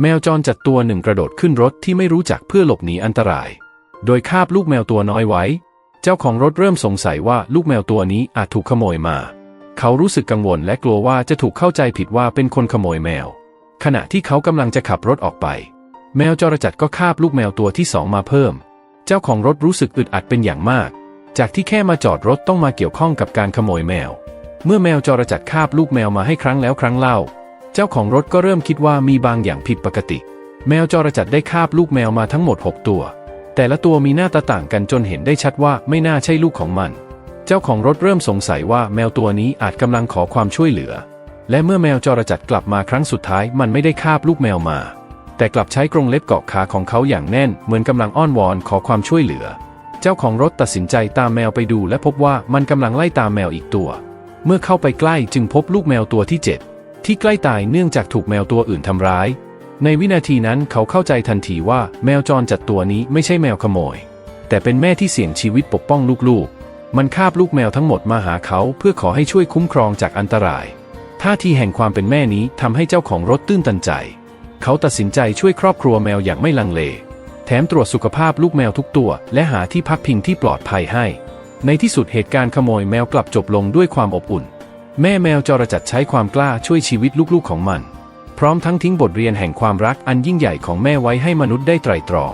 แมวจรจัดตัวหนึ่งกระโดดขึ้นรถที่ไม่รู้จักเพื่อหลบหนีอันตราย โดยคาบลูกแมวตัวน้อยไว้ เจ้าของรถเริ่มสงสัยว่าลูกแมวตัวนี้อาจถูกขโมยมา เขารู้สึกกังวลและกลัวว่าจะถูกเข้าใจผิดว่าเป็นคนขโมยแมว ขณะที่เขากำลังจะขับรถออกไป แมวจรจัดก็คาบลูกแมวตัวที่สองมาเพิ่ม เจ้าของรถรู้สึกอึดอัดเป็นอย่างมาก จากที่แค่มาจอดรถต้องมาเกี่ยวข้องกับการขโมยแมว เมื่อแมวจรจัดคาบลูกแมวมาให้ครั้งแล้วครั้งเล่า เจ้าของรถก็เริ่มคิดว่ามีบางอย่างผิดปกติ แมวจรจัดได้คาบลูกแมวมาทั้งหมด 6 ตัว แต่ละตัวมีหน้าตาต่างกันจนเห็นได้ชัดว่าไม่น่าใช่ลูกของมัน เจ้าของรถเริ่มสงสัยว่าแมวตัวนี้อาจกำลังขอความช่วยเหลือ และเมื่อแมวจรจัดกลับมาครั้งสุดท้ายมันไม่ได้คาบลูกแมวมา แต่กลับใช้กรงเล็บเกาะขาของเขาอย่างแน่น เหมือนกำลังอ้อนวอนขอความช่วยเหลือ เจ้าของรถตัดสินใจตามแมวไปดู และพบว่ามันกำลังไล่ตามแมวอีกตัว เมื่อเข้าไปใกล้จึงพบลูกแมวตัวที่ 7 ที่ใกล้ตายเนื่องจากถูกแมวตัวอื่นทำร้าย ในวินาทีนั้นเขาเข้าใจทันทีว่าแมวจรจัดตัวนี้ไม่ใช่แมวขโมย แต่เป็นแม่ที่เสี่ยงชีวิตปกป้องลูกๆ มันคาบลูกแมวทั้งหมดมาหาเขาเพื่อขอให้ช่วยคุ้มครองจากอันตรายท่าทีแห่งความเป็นแม่นี้ทำให้เจ้าของรถตื้นตันใจ เขาตัดสินใจช่วยครอบครัวแมวอย่างไม่ลังเล แถมตรวจสุขภาพลูกแมวทุกตัว และหาที่พักพิงที่ปลอดภัยให้ ในที่สุดเหตุการณ์ขโมยแมวกลับจบลงด้วยความอบอุ่น แม่แมวจรจัดใช้ความกล้าช่วยชีวิตลูกๆของมัน พร้อมทั้งทิ้งบทเรียนแห่งความรักอันยิ่งใหญ่ของแม่ไว้ให้มนุษย์ได้ไตร่ตรอง